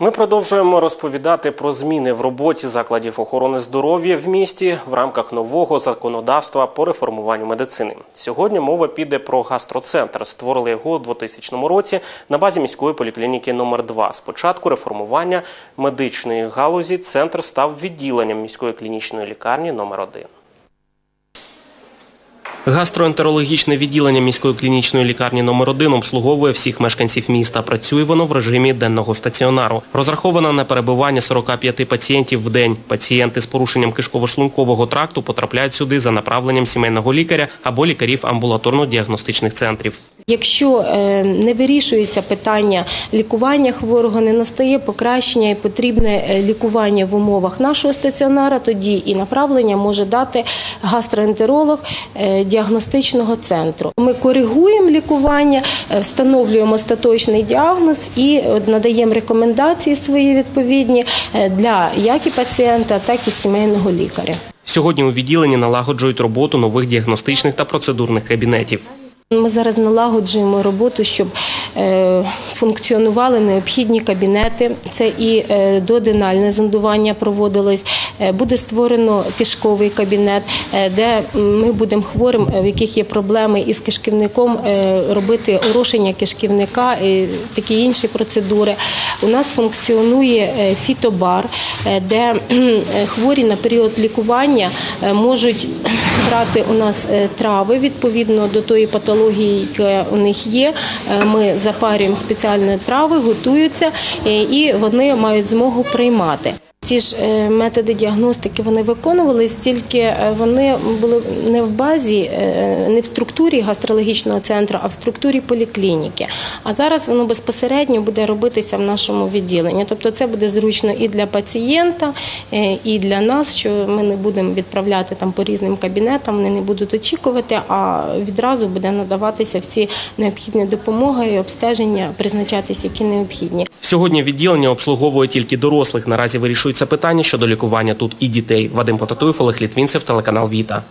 Ми продовжуємо розповідати про зміни в роботі закладів охорони здоров'я в місті в рамках нового законодавства по реформуванню медицини. Сьогодні мова піде про гастроцентр. Створили його у 2000 році на базі міської поліклініки номер 2 Спочатку реформування медичної галузі центр став відділенням міської клінічної лікарні номер 1 Гастроентерологічне відділення міської клінічної лікарні номер 1 обслуговує всіх мешканців міста. Працює воно в режимі денного стаціонару. Розраховано на перебування 45 пацієнтів в день. Пацієнти з порушенням кишково-шлункового тракту потрапляють сюди за направленням сімейного лікаря або лікарів амбулаторно-діагностичних центрів. Якщо е, не вирішується питання лікування хворого, не настає покращення і потрібне е, лікування в умовах нашого стаціонара, тоді і направлення може дати гастроентеролог е, діагностичного центру. Ми коригуємо лікування, встановлюємо остаточний діагноз і надаємо рекомендації свої відповідні для як і пацієнта, так і сімейного лікаря. Сьогодні у відділенні налагоджують роботу нових діагностичних та процедурних кабінетів. Ми зараз налагоджуємо роботу, щоб е, функціонували необхідні кабінети. Це і е, доденальне зондування проводилось. Е, буде створено кишковий кабінет, де ми будемо хворим, в яких є проблеми із кишківником, робити орошення кишківника і такі інші процедури. У нас функціонує фітобар, де хворі на період лікування можуть брати у нас е, трави відповідно до тої патології, яка у них є. Е, Ми запарюємо спеціальні трави, готуються е, і вони мають змогу приймати. Ці ж е, методи діагностики вони виконувались, тільки е, вони були не в базі, е, не в структурі гастрологічного центру, а в структурі поліклініки. А зараз воно безпосередньо буде робитися в нашому відділенні. Тобто це буде зручно і для пацієнта, і для нас, що ми не будемо відправляти там по різним кабінетам, вони не будуть очікувати, а відразу буде надаватися всі необхідні допомоги і обстеження, призначатися, які необхідні. Сьогодні відділення обслуговує тільки дорослих. Наразі вирішується питання щодо лікування тут і дітей. Вадим Потатуєв, Олег Літвінцев, телеканал Віта.